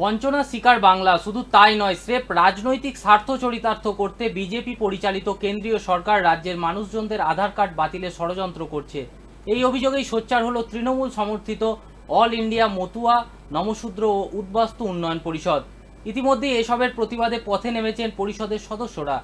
বঞ্চনা শিকার বাংলা, শুধু তাই নয়, স্রেফ রাজনৈতিক স্বার্থ চরিতার্থ করতে বিজেপি পরিচালিত কেন্দ্রীয় সরকার রাজ্যের মানুষজনদের আধার কার্ড বাতিলের ষড়যন্ত্র করছে। এই অভিযোগেই সোচ্চার হলো তৃণমূল সমর্থিত অল ইন্ডিয়া মতুয়া নমশূদ্র ও উদ্বাস্তু উন্নয়ন পরিষদ। ইতিমধ্যে এসবের প্রতিবাদে পথে নেমেছেন পরিষদের সদস্যরা।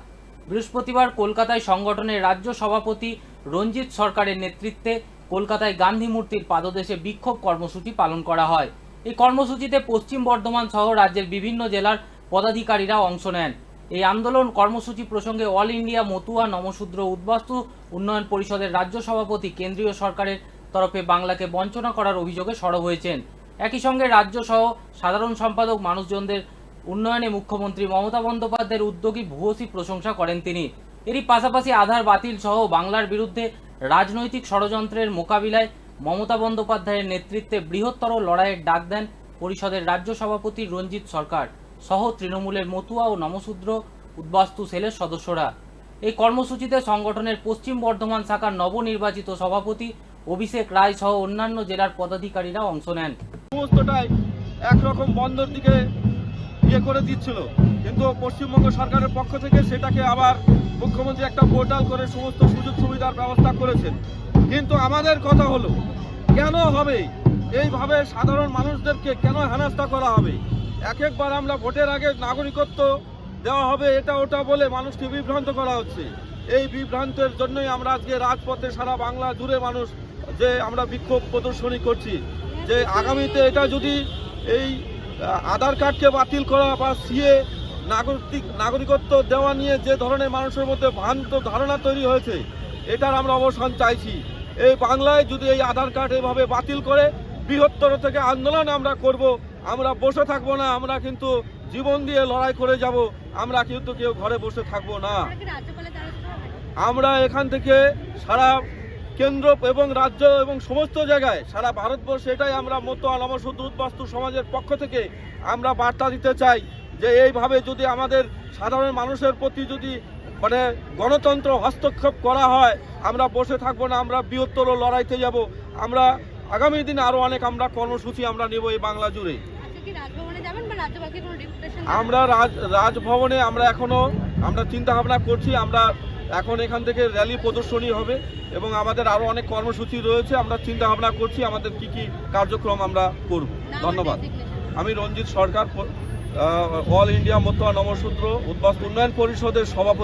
বৃহস্পতিবার কলকাতায় সংগঠনের রাজ্য সভাপতি রঞ্জিত সরকারের নেতৃত্বে কলকাতায় গান্ধী মূর্তির পাদদেশে বিক্ষোভ কর্মসূচি পালন করা হয়। এই কর্মসূচিতে পশ্চিম বর্ধমান সহ রাজ্যের বিভিন্ন জেলার পদাধিকারীরা অংশ নেন। এই আন্দোলন কর্মসূচি প্রসঙ্গে অল ইন্ডিয়া মতুয়া নমশূদ্র উদ্বাস্তু উন্নয়ন পরিষদের রাজ্য সভাপতি কেন্দ্রীয় সরকারের তরফে বাংলাকে বঞ্চনা করার অভিযোগে সরব হয়েছেন। একই সঙ্গে রাজ্য সহ সাধারণ সম্পাদক মানুষজনদের উন্নয়নে মুখ্যমন্ত্রী মমতা বন্দ্যোপাধ্যায়ের উদ্যোগী ভূয়সী প্রশংসা করেন তিনি। এরই পাশাপাশি আধার বাতিল সহ বাংলার বিরুদ্ধে রাজনৈতিক ষড়যন্ত্রের মোকাবিলায় মমতা বন্দ্যোপাধ্যায়ের নেতৃত্বে বৃহত্তর লড়াইয়ের ডাক দেন পরিষদের রাজ্য সভাপতি রঞ্জিত সরকার, সহ তৃণমূলের মতুয়া ও নমশূদ্র উদ্বাস্তু সেলের সদস্যরা। এই কর্মসূচিতে সংগঠনের পশ্চিম বর্ধমান শাখার নবনির্বাচিত সভাপতি অভিষেক রায় সহ অন্যান্য জেলার পদাধিকারীরা অংশ নেন। সমস্তটাই একরকম বন্ধর দিকে ইয়ে করে দিচ্ছিল। কিন্তু পশ্চিমবঙ্গ সরকারের পক্ষ থেকে সেটাকে আবার মুখ্যমন্ত্রী একটা পোর্টাল করে সমস্ত সুযোগ সুবিধার ব্যবস্থা করেছেন। কিন্তু আমাদের কথা হলো, কেন হবে? এইভাবে সাধারণ মানুষদেরকে কেন হেনস্থা করা হবে? এক একবার আমরা ভোটের আগে নাগরিকত্ব দেওয়া হবে, এটা ওটা বলে মানুষকে বিভ্রান্ত করা হচ্ছে। এই বিভ্রান্তের জন্যই আমরা আজকে রাজপথে সারা বাংলা জুড়ে মানুষ যে আমরা বিক্ষোভ প্রদর্শনী করছি। যে আগামীতে এটা যদি এই আধার কার্ডকে বাতিল করা বা সিএ নাগরিক, নাগরিকত্ব দেওয়া নিয়ে যে ধরনের মানুষের মধ্যে ভ্রান্ত ধারণা তৈরি হয়েছে, এটার আমরা অবসান চাইছি এই বাংলায় যদি এই আধার কার্ড এভাবে বাতিল করে, বৃহত্তর থেকে আন্দোলন আমরা করব, আমরা বসে থাকব না, আমরা কিন্তু জীবন দিয়ে লড়াই করে যাব, আমরা কিন্তু কেউ ঘরে বসে থাকব না? আমরা এখান থেকে সারা কেন্দ্র এবং রাজ্য এবং সমস্ত জায়গায়, সারা ভারতবর্ষে এটাই আমরা মতো নমশুদ্ধ উদ্বাস্তু সমাজের পক্ষ থেকে আমরা বার্তা দিতে চাই যে এইভাবে যদি আমাদের সাধারণ মানুষের প্রতি যদি মানে গণতন্ত্র হস্তক্ষেপ করা হয় আমরা বসে থাকব না আমরা বৃহত্তর লড়াইতে যাব আমরা আগামী দিনে আরও অনেক আমরা কর্মসূচি আমরা নেব এই বাংলা জুড়ে। ডেপুটেশন আমরা রাজ রাজভবনে আমরা এখনও আমরা চিন্তা ভাবনা করছি আমরা এখন এখান থেকে র্যালি প্রদর্শনী হবে এবং আমাদের আরও অনেক কর্মসূচি রয়েছে আমরা চিন্তা ভাবনা করছি আমাদের কি কি কার্যক্রম আমরা করব। ধন্যবাদ। আমি রঞ্জিত সরকার অল ইন্ডিয়া মতুয়া নমসূত্র উদ্বাস্ত উন্নয়ন পরিষদের সভাপতি